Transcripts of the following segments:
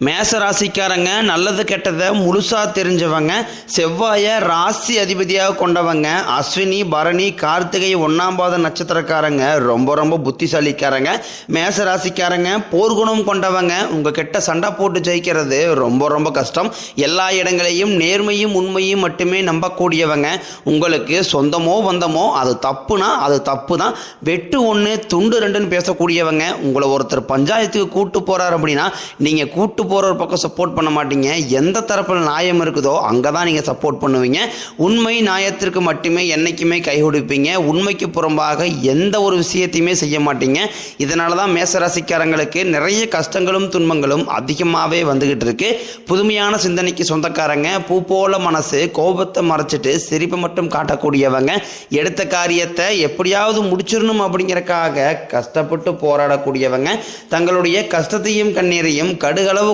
மேச ராசிக்காரங்க நல்லது கெட்டதை முழுசாக தெரிஞ்சவங்க செவ்வாயை ராசி அதிபதியாக கொண்டவங்க அஸ்வினி பரணி கார்த்திகை ஒன்றாம் பாத நட்சத்திரக்காரங்க ரொம்ப ரொம்ப புத்திசாலிக்காரங்க மேச ராசிக்காரங்க போர்க்குணம் கொண்டவங்க உங்கள் கிட்ட சண்டை போட்டு ஜெயிக்கிறது ரொம்ப ரொம்ப கஷ்டம். எல்லா இடங்களையும் நேர்மையும் உண்மையும் மட்டுமே நம்பக்கூடியவங்க. உங்களுக்கு சொந்தமோ வந்தமோ அது தப்புனா அது தப்பு தான் வெட்டு ஒன்று துண்டு ரெண்டுன்னு பேசக்கூடியவங்க. உங்களை ஒருத்தர் பஞ்சாயத்துக்கு கூட்டு போகிறார் அப்படின்னா நீங்கள் கூட்டு போகிற ஒரு பக்கம் சப்போர்ட் பண்ண மாட்டீங்க. எந்த தரப்பில் நியாயம் இருக்குதோ அங்கே தான் நீங்கள் சப்போர்ட் பண்ணுவீங்க. உண்மை நியாயத்திற்கு மட்டுமே என்றைக்குமே கை கொடுப்பீங்க. உண்மைக்கு புறம்பாக எந்த ஒரு விஷயத்தையுமே செய்ய மாட்டீங்க. இதனால தான் மேசராசிக்காரங்களுக்கு நிறைய கஷ்டங்களும் துன்பங்களும் அதிகமாகவே வந்துக்கிட்டு இருக்கு. புதுமையான சிந்தனைக்கு சொந்தக்காரங்க பூ போல மனசு கோபத்தை மறைச்சிட்டு சிரிப்பை மட்டும் காட்டக்கூடியவங்க எடுத்த காரியத்தை எப்படியாவது முடிச்சிடணும் அப்படிங்கிறக்காக கஷ்டப்பட்டு போராடக்கூடியவங்க தங்களுடைய கஷ்டத்தையும் கண்ணீரையும் கடுகளவு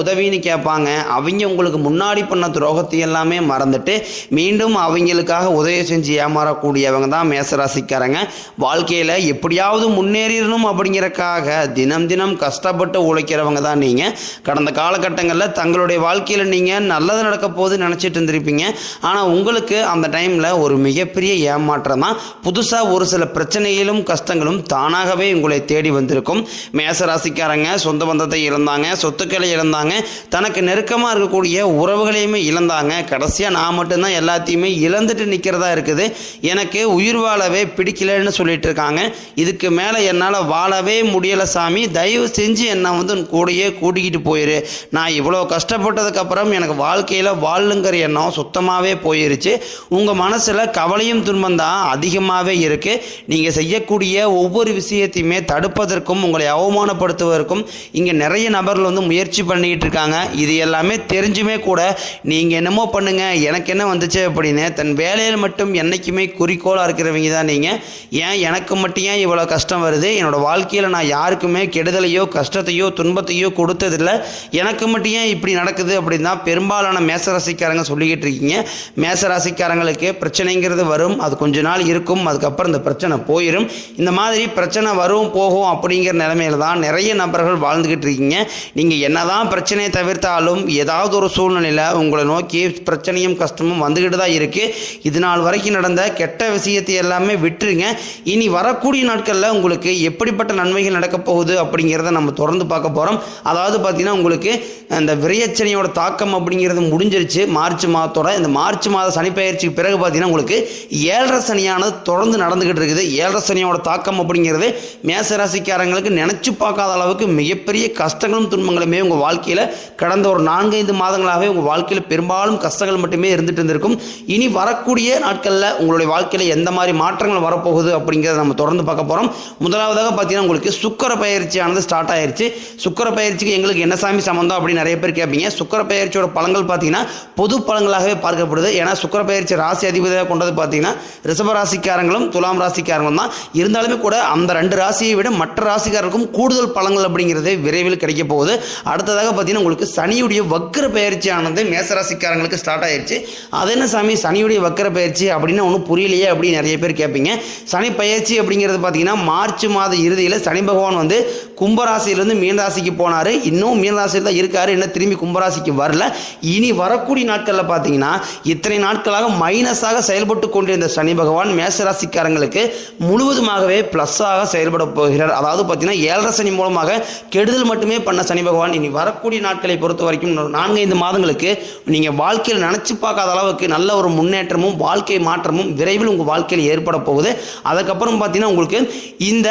உதவின்னு கேட்பாங்க அவங்க உங்களுக்கு முன்னாடி பண்ண துரோகத்தை எல்லாமே மறந்துட்டு மீண்டும் அவங்களுக்காக உதவி செஞ்சு ஏமாறக்கூடியவங்க தான் மேசராசிக்காரங்க. வாழ்க்கையில் எப்படியாவது முன்னேறிடணும் அப்படிங்கிறக்காக தினம் தினம் கஷ்டப்பட்டு உழைக்கிறவங்க தான் நீங்கள் கடந்த காலகட்டங்களில் தங்களுடைய வாழ்க்கையில் நீங்கள் நல்லது நடக்க போகுது நினச்சிட்டு இருந்திருப்பீங்க. ஆனால் உங்களுக்கு அந்த டைமில் ஒரு மிகப்பெரிய ஏமாற்றம் தான். புதுசாக ஒரு சில பிரச்சனைகளும் கஷ்டங்களும் தானாகவே உங்களை தேடி வந்திருக்கும். மேசராசிக்காரங்க சொந்த பந்தத்தை இழந்தாங்க சொத்துக்களை இழந்தாங்க தனக்கு நெருக்கமாக இருக்கக்கூடிய உறவுகளையுமே இழந்தாங்க. கடைசியாக நான் மட்டும்தான் எல்லாத்தையுமே இழந்துட்டு நிற்கிறதா இருக்குது. எனக்கு உயிர் வாழவே பிடிக்கலன்னு சொல்லிட்டு இருக்காங்க. இதுக்கு மேலே என்னால் வாழவே முடியலை சாமி. தயவு செஞ்சு என்னை வந்து கூடயே கூட்டிக்கிட்டு போயிரு. நான் இவ்வளோ கஷ்டப்பட்டதுக்கப்புறம் எனக்கு வாழ்க்கையில் வாழுங்கிற எண்ணம் சுத்தமாகவே போயிருச்சு. உங்கள் மனசில் கவலையும் துன்பம் தான் அதிகமாகவே இருக்குது நீங்கள் செய்யக்கூடிய ஒவ்வொரு விஷயத்தையுமே தடுப்பதற்கும் உங்களை அவமானப்படுத்துவதற்கும் இங்கே நிறைய நபர்கள் வந்து முயற்சி பண்ணிகிட்டு இருக்காங்க இது எல்லாமே தெரிஞ்சுமே கூட நீங்கள் என்னமோ பண்ணுங்க எனக்கு என்ன வந்துச்சு அப்படின்னு தன் வேலையில் மட்டும் என்றைக்குமே குறிக்கோளாக இருக்கிறவங்க தான் நீங்கள் ஏன்? எனக்கு மட்டும் ஏன் இவ்வளோ கஷ்டம் வருது? என்னோட வாழ்க்கையில் நான் யாருக்குமே கெடுதலையோ கஷ்டத்தையோ துன்பத்தையோ கொடுத்ததில்ல. எனக்கு மட்டும் ஏன் இப்படி நடக்குது அப்படின்னு தான் பெரும்பாலான மேசராசிக்காரங்க சொல்லிக்கிட்டு இருக்கீங்க. மேசராசிக்காரங்களுக்கு பிரச்சனைங்கிறது வரும். அது கொஞ்ச நாள் இருக்கும். அதுக்கப்புறம் இந்த பிரச்சனை போயிடும் இந்த மாதிரி பிரச்சனை வரும் போகும் அப்படிங்கிற நிலைமையில தான் நிறைய நபர்கள் வாழ்ந்துக்கிட்டு இருக்கீங்க. நீங்கள் என்னதான் பிரச்சனையை தவிர்த்தாலும் ஏதாவது ஒரு சூழ்நிலையில் உங்களை நோக்கி பிரச்சனையும் கஷ்டமும் வந்துக்கிட்டு தான் இருக்குது இது நாள் வரைக்கும் நடந்த கெட்ட விஷயத்தை எல்லாமே விட்டுருங்க. இனி வரக்கூடிய நாட்களில் உங்களுக்கு எப்படிப்பட்ட நன்மைகள் நடக்க போகுது அப்படிங்கிறத நம்ம தொடர்ந்து பார்க்க போகிறோம் அதாவது பார்த்தீங்கன்னா உங்களுக்கு அந்த விரையச்சனையோட தாக்கம் அப்படிங்கிறது முடிஞ்சிருச்சு. மார்ச் மாதத்தோட இந்த மார்ச் மாத சனிப்பெயர்ச்சிக்கு பிறகு பார்த்தீங்கன்னா உங்களுக்கு ஏழரை சனியானது தொடர்ந்து நடந்துக்கிட்டு இருக்குது. ஏழரை சனியோட தாக்கம் அப்படிங்கிறது மேச ராசிக்காரங்களுக்கு நினச்சி பார்க்காத அளவுக்கு மிகப்பெரிய கஷ்டங்களும் துன்பங்களுமே உங்கள் வாழ்க்கையில் கடந்த ஒரு நான்கைந்து மாதங்களாகவே உங்கள் வாழ்க்கையில் பெரும்பாலும் கஷ்டங்கள் மட்டுமே இருந்துட்டு இருந்திருக்கும். இனி வரக்கூடிய நாட்களில் உங்களுடைய வாழ்க்கையில் எந்த மாதிரி மாற்றங்கள் வரப்போகுது அப்படிங்கிறத நம்ம தொடர்ந்து பார்க்க போகிறோம் முதலாவதாக பார்த்தீங்கன்னா உங்களுக்கு சுக்கர பயிற்சியானது ஸ்டார்ட் ஆயிருச்சு. சுக்கர பயிற்சிக்கு எங்களுக்கு என்ன சாமி சம்மந்தம் அப்படின்னு நிறைய பேர் கேட்பீங்க. சுக்கர பயிற்சியோட பழங்கள் பார்த்தீங்கன்னா பொது பழங்களாகவே பார்க்கப்படுது. ஏன்னா சுக்கர பயிற்சி ராசி அதிபதியாக கொண்டது பார்த்தீங்கன்னா ரிஷப ராசிக்காரங்களும் துலாம் ராசிக்காரங்களும் தான். இருந்தாலுமே கூட அந்த ரெண்டு ராசியை விட மற்ற ராசிக்காரருக்கும் கூடுதல் பழங்கள் அப்படிங்கிறது விரைவில் கிடைக்க போகுது. அடுத்ததாக பார்த்தீங்கன்னா உங்களுக்கு சனியுடைய வக்கர பயிற்சியானது மேசராசிக்காரங்களுக்கு ஸ்டார்ட் ஆயிருச்சு. அது என்ன சாமி? சனியுடைய வக்கர பயிற்சி அப்படின்னு ஒன்றும் புரியலையே அப்படின்னு நிறைய பேர் கேட்பீங்க. சனி பயிற்சி அப்படிங்கிறது பார்த்தீங்கன்னா மார்ச் மாத இறுதியில் சனி பகவான் வந்து கும்பராசியிலேருந்து மீனராசிக்கு போனார். இன்னும் மீனராசியில் தான் இருக்காரு. இன்னும் திரும்பி கும்பராசிக்கு வரல. இனி வரக்கூடிய நாட்களில் பார்த்தீங்கன்னா இத்தனை நாட்களாக மைனஸாக செயல்பட்டு கொண்டிருந்த சனி பகவான் மேசராசிக்காரங்களுக்கு முழுவதுமாகவே ப்ளஸ்ஸாக செயல்பட போகிறார். அதாவது பார்த்தீங்கன்னா ஏழரை சனி மூலமாக கெடுதல் மட்டுமே பண்ண சனி பகவான். இனி வரக்கூடிய நாட்களை பொறுத்த வரைக்கும் நான்கைந்து மாதங்களுக்கு நீங்கள் வாழ்க்கையில் நினச்சி பார்க்காத அளவுக்கு நல்ல ஒரு முன்னேற்றமும் வாழ்க்கை மாற்றமும் விரைவில் உங்கள் வாழ்க்கையில் ஏற்பட போகுது. அதுக்கப்புறம் பார்த்தீங்கன்னா உங்களுக்கு இந்த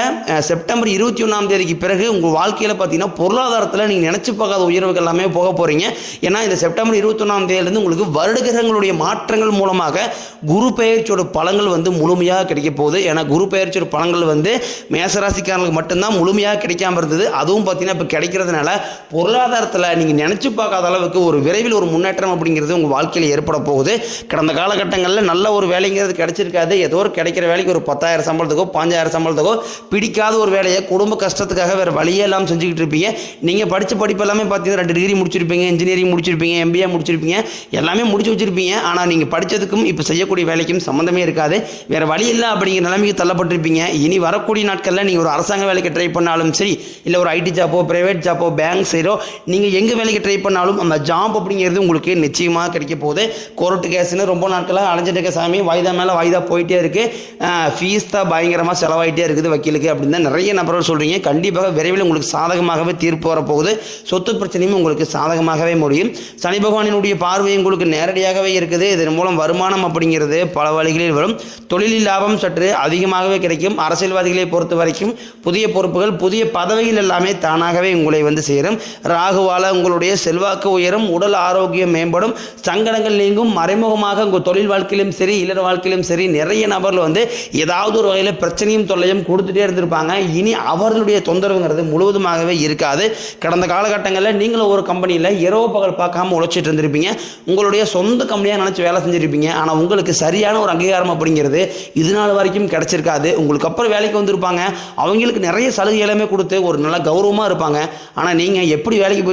செப்டம்பர் இருபத்தி ஒன்றாம் தேதிக்கு பிறகு உங்கள் வாழ்க்கையில் பார்த்தீங்கன்னா பொருளாதாரத்தில் நீங்கள் நினச்சி பார்க்காத உயர்வுகள் எல்லாமே போக போகிறீங்க ஏன்னா இந்த செப்டம்பர் இருபத்தொன்னாம் தேதியிலேருந்து உங்களுக்கு வருடகிரகங்களுடைய மாற்றங்கள் மூலமாக குரு பெயர்ச்சியோட பலங்கள் வந்து முழுமையாக கிடைக்க போகுது. ஏன்னா குரு பெயர்ச்சியோட பலங்கள் வந்து மேசராசிக்காரங்களுக்கு மட்டும்தான் முழுமையாக கிடைக்காம இருந்தது. அதுவும் பார்த்தீங்கன்னா இப்போ கிடைக்கிறதுனால பொருளாதார பொருளாதாரத்தில் நீங்கள் நினச்சி பார்க்காத அளவுக்கு ஒரு விரைவில் ஒரு முன்னேற்றம் அப்படிங்கிறது உங்கள் வாழ்க்கையில் ஏற்பட போகுது. கடந்த காலகட்டங்களில் நல்ல ஒரு வேலைங்கிறது கிடைச்சிருக்காது. ஏதோ ஒரு கிடைக்கிற வேலைக்கு ஒரு பத்தாயிரம் சம்பளத்துக்கோ பாஞ்சாயிரம் சம்பளத்துக்கோ பிடிக்காத ஒரு வேலையை குடும்ப கஷ்டத்துக்காக வேறு வழியே இல்லாமல் செஞ்சுக்கிட்டு இருப்பீங்க. நீங்கள் படித்த படிப்பு எல்லாமே பார்த்தீங்கன்னா ரெண்டு டிகிரி முடிச்சிருப்பீங்க இன்ஜினியரிங் முடிச்சிருப்பீங்க எம்பிஏ முடிச்சிருப்பீங்க. எல்லாமே முடிச்சு வச்சிருப்பீங்க. ஆனால் நீங்கள் படித்ததுக்கும் இப்போ செய்யக்கூடிய வேலைக்கும் சம்மந்தமே இருக்காது. வேறு வழி இல்லை அப்படிங்கிற நிலைமைக்கு தள்ளப்பட்டிருப்பீங்க. இனி வரக்கூடிய நாட்களில் நீங்கள் ஒரு அரசாங்க வேலைக்கு ட்ரை பண்ணாலும் சரி இல்லை ஒரு ஐடி ஜாப்போ ப்ரைவேட் ஜாப்போ பேங்க் சைடோ நீங்கள் எங்கே வேலைக்கு ட்ரை பண்ணாலும் அந்த ஜாப் அப்படிங்கிறது உங்களுக்கு நிச்சயமாக கிடைக்க போகுது. கோர்ட்டு கேஸ்னு ரொம்ப நாட்களாக அலைஞ்சிட்டு இருக்க சாமி வாய்தா மேலே வாய்தா போயிட்டே இருக்குது ஃபீஸ் தான் பயங்கரமாக செலவாயிட்டே இருக்குது வக்கீலுக்கு அப்படின்னு தான் நிறைய நபர்கள் சொல்கிறீங்க கண்டிப்பாக விரைவில் உங்களுக்கு சாதகமாகவே தீர்ப்பு வரப்போகுது. சொத்து பிரச்சனையும் உங்களுக்கு சாதகமாகவே முடியும். சனி பகவானினுடைய பார்வை உங்களுக்கு நேரடியாகவே இருக்குது. இதன் மூலம் வருமானம் அப்படிங்கிறது பல வழிகளில் வரும். தொழிலில் லாபம் சற்று அதிகமாகவே கிடைக்கும். அரசியல்வாதிகளை பொறுத்த வரைக்கும் புதிய பொறுப்புகள் புதிய பதவிகள் எல்லாமே தானாகவே உங்களை வந்து சேரும். ராகு வாழ உங்களுடைய செல்வாக்கு உயரும் உடல் ஆரோக்கியம் மேம்படும் சங்கடங்கள் நீங்கும் மறைமுகமாக உங்கள் தொழில் வாழ்க்கையிலும் சரி இல்லற வாழ்க்கையிலும் சரி நிறைய நபர்கள் வந்து ஏதாவது ஒரு வகையில் பிரச்சனையும் தொல்லையும் கொடுத்துட்டே இருந்திருப்பாங்க. இனி அவர்களுடைய தொந்தரவுங்கிறது முழுவதுமாகவே இருக்காது. கடந்த காலகட்டங்களில் நீங்களும் ஒரு கம்பெனியில் இரவு பகல் பார்க்காம உழைச்சிட்டு இருந்திருப்பீங்க. உங்களுடைய சொந்த கம்பெனியாக நினச்சி வேலை செஞ்சுருப்பீங்க. ஆனால் உங்களுக்கு சரியான ஒரு அங்கீகாரம் அப்படிங்கிறது இது நாள் வரைக்கும் கிடைச்சிருக்காது. உங்களுக்கு அப்புறம் வேலைக்கு வந்திருப்பாங்க. அவங்களுக்கு நிறைய சலுகை எல்லாமே கொடுத்து ஒரு நல்ல கௌரவமாக இருப்பாங்க. ஆனால் நீங்கள் எப்படி வேலைக்கு போய்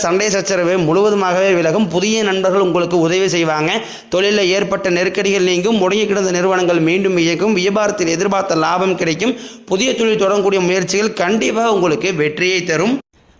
சண்டை சச்சரவு முழுவதுமாகவே விலகும். புதிய நண்பர்கள் உங்களுக்கு உதவி செய்வாங்க. தொழிலில் ஏற்பட்ட நெருக்கடிகள் நீங்கும். முடங்கி கிடந்த நிறுவனங்கள் மீண்டும் இயக்கும் வியாபாரத்தில் எதிர்பார்த்த லாபம் கிடைக்கும். புதிய தொழில் தொடங்கக்கூடிய முயற்சிகள் கண்டிப்பாக உங்களுக்கு வெற்றியை தரும்.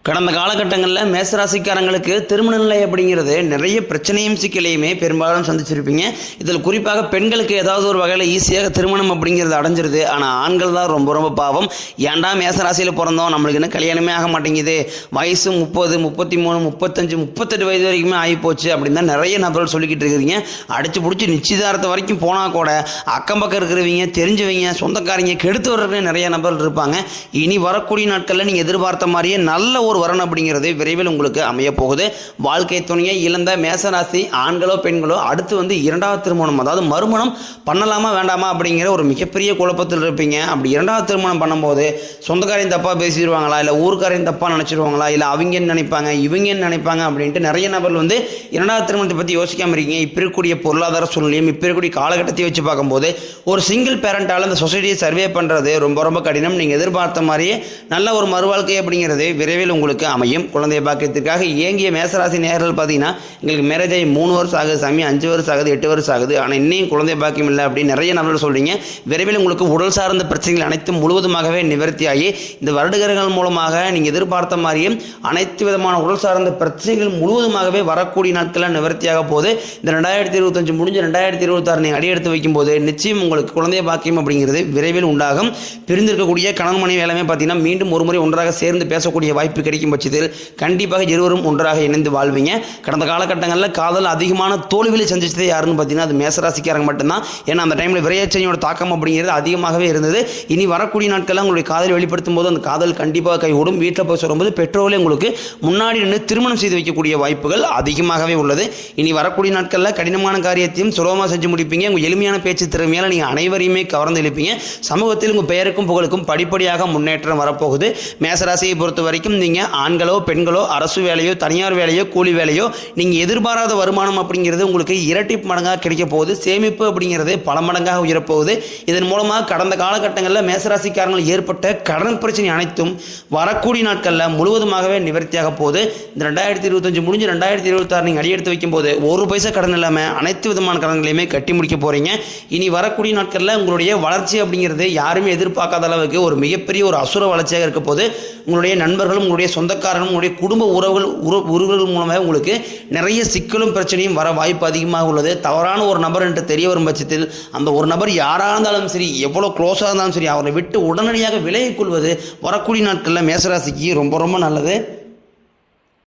கடந்த காலகட்டங்களில் மேசராசிக்காரங்களுக்கு திருமண நிலை அப்படிங்கிறது நிறைய பிரச்சனையும் சிக்கலையுமே பெரும்பாலும் சந்திச்சிருப்பீங்க. இதில் குறிப்பாக பெண்களுக்கு ஏதாவது ஒரு வகையில் ஈஸியாக திருமணம் அப்படிங்கிறது அடைஞ்சிருது. ஆனால் ஆண்கள் தான் ரொம்ப ரொம்ப பாவம். ஏன்டா மேசராசியில் பிறந்தோம்? நம்மளுக்கு இன்னும் கல்யாணமே ஆக மாட்டேங்குது. வயசு முப்பது முப்பத்தி மூணு முப்பத்தஞ்சு முப்பத்தெட்டு வயது வரைக்குமே ஆகிப்போச்சு அப்படின்னு தான் நிறைய நபர்கள் சொல்லிக்கிட்டு இருக்கிறீங்க. அடிச்சு பிடிச்சி நிச்சயதாரத்தை வரைக்கும் போனால் கூட அக்கம் பக்கம் இருக்கிறவங்க தெரிஞ்சவங்க சொந்தக்காரங்க கெடுத்து வர்றவங்க நிறைய நபர்கள் இருப்பாங்க. இனி வரக்கூடிய நாட்களில் நீங்கள் எதிர்பார்த்த மாதிரியே நல்ல ஒரு வரன் அப்படிங்கிறது விரைவில் உங்களுக்கு அமைய போகுது. வாழ்க்கை துணையை இழந்த மேசராசி ஆண்களோ பெண்களோ அடுத்து வந்து இரண்டாவது திருமணம் அதாவது மறுமணம் பண்ணலாமா வேண்டாமா அப்படிங்கிற ஒரு மிகப்பெரிய குழப்பத்தில் இருப்பீங்க. அப்படி இரண்டாவது திருமணம் பண்ணும்போது சொந்தக்காரையும் தப்பாக பேசிடுவாங்களா இல்லை ஊருக்காரையும் தப்பாக நினச்சிடுவாங்களா இல்லை அவங்க என்ன நினைப்பாங்க இவங்க என்ன நினைப்பாங்க அப்படின்ட்டு நிறைய நபர்கள் வந்து இரண்டாவது திருமணத்தை பற்றி யோசிக்காமல் இருக்கீங்க. இப்போ இருக்கக்கூடிய பொருளாதார சூழ்நிலையும் இப்போ இருக்கக்கூடிய காலகட்டத்தை வச்சு பார்க்கும்போது ஒரு சிங்கிள் பேரண்டால் அந்த சொசைட்டியை சர்வே பண்ணுறது ரொம்ப ரொம்ப கடினம். நீங்கள் எதிர்பார்த்த மாதிரியே நல்ல ஒரு மறுவாழ்க்கை அப்படிங்கிறது விரைவில் உங்களுக்கு அமையும். குழந்தை பாக்கியத்திற்காக இயங்கிய மேசராசி நேர்கள் பார்த்தீங்கன்னா எங்களுக்கு மேரேஜ் ஆகி மூணு வருஷம் ஆகுது சாமி அஞ்சு வருஷம் ஆகுது எட்டு வருஷம் ஆகுது. ஆனால் இன்னும் குழந்தை பாக்கியம் இல்லை அப்படின்னு நிறைய நபர்கள் சொல்கிறீங்க விரைவில் உங்களுக்கு உடல் சார்ந்த பிரச்சனைகள் அனைத்தும் முழுவதுமாகவே நிவர்த்தியாகி இந்த வருடகர்கள் மூலமாக நீங்கள் எதிர்பார்த்த மாதிரியே அனைத்து விதமான உடல் சார்ந்த பிரச்சனைகள் முழுவதுமாகவே வரக்கூடிய நாட்களில் நிவர்த்தியாக போது இந்த ரெண்டாயிரத்தி இருபத்தஞ்சு முடிஞ்சு ரெண்டாயிரத்தி இருபத்தாறு நீங்கள் அடியெடுத்து வைக்கும்போது நிச்சயம் உங்களுக்கு குழந்தை பாக்கியம் அப்படிங்கிறது விரைவில் உண்டாகும். பிரிந்திருக்கக்கூடிய கணவன் மனைவி எல்லாமே பார்த்தீங்கன்னா மீண்டும் ஒரு முறை ஒன்றாக சேர்ந்து பேசக்கூடிய வாய்ப்பு கிடைக்கும் பட்சத்தில் கண்டிப்பாக இருவரும் ஒன்றாக இணைந்து வாழ்வீங்க. கடந்த காலகட்டங்களில் காதல் அதிகமான தோல்வியில் சந்திச்சது யாருன்னு பார்த்தீங்கன்னா அது மேசராசிக்காரங்க மட்டும்தான். ஏன்னா அந்த டைமில் விரையாச்சனையோட தாக்கம் அப்படிங்கிறது அதிகமாகவே இருந்தது. இனி வரக்கூடிய நாட்களில் உங்களுடைய காதல் வெளிப்படுத்தும் போது அந்த காதல் கண்டிப்பாக கைகூடும். வீட்டில் போய் சொல்லும்போது பெற்றோர்களே உங்களுக்கு முன்னாடி நின்று திருமணம் செய்து வைக்கக்கூடிய வாய்ப்புகள் அதிகமாகவே உள்ளது. இனி வரக்கூடிய நாட்களில் கடினமான காரியத்தையும் சுலபமாக செஞ்சு முடிப்பீங்க. உங்கள் எளிமையான பேச்சு திறமையால் நீங்கள் அனைவரையுமே கவர்ந்து எழுப்பீங்க சமூகத்தில் உங்கள் பெயருக்கும் புகழுக்கும் படிப்படியாக முன்னேற்றம் வரப்போகுது. மேசராசியை பொறுத்த வரைக்கும் நீங்கள் ஆண்களோ பெண்களோ அரசு வேலையோ தனியார் வேலையோ கூலி வேலையோ நீங்கள் எதிர்பாராத வருமானம் அப்படிங்கிறது உங்களுக்கு இரட்டி மடங்காக கிடைக்க போகுது. சேமிப்பு அப்படிங்கிறது பல மடங்காக உயரப்போகுது. இதன் மூலமாக கடந்த காலகட்டங்களில் மேசராசிக்காரங்கள் ஏற்பட்ட கடன் பிரச்சனை அனைத்தும் வரக்கூடிய நாட்களில் முழுவதுமாகவே நிவர்த்தியாக போகுது. இந்த ரெண்டாயிரத்தி இருபத்தஞ்சு முடிஞ்சு ரெண்டாயிரத்தி இருபத்தாறு நீங்கள் அடியெடுத்து வைக்கும்போது ஒரு பைசா கடன் இல்லாமல் அனைத்து விதமான கடன்களையுமே கட்டி முடிக்க போகிறீங்க இனி வரக்கூடிய நாட்களில் உங்களுடைய வளர்ச்சி அப்படிங்கிறது யாருமே எதிர்பார்க்காத அளவுக்கு ஒரு மிகப்பெரிய ஒரு அசுர வளர்ச்சியாக இருக்க போது உங்களுடைய நண்பர்களும் உங்களுடைய சொந்தக்காரர்களும் உங்களுடைய குடும்ப உறவுகள் உற உறவுகள் மூலமாக உங்களுக்கு நிறைய சிக்கலும் பிரச்சனையும் வர வாய்ப்பு அதிகமாக உள்ளது. தவறான ஒரு நபர் என்று தெரிய வரும் பட்சத்தில் அந்த ஒரு நபர் யாராக இருந்தாலும் சரி எவ்வளோ க்ளோஸாக இருந்தாலும் சரி அவரை விட்டு உடனடியாக விலகிக் கொள்வது வரக்கூடிய நாட்களில் மேசராசிக்கு ரொம்ப ரொம்ப நல்லது.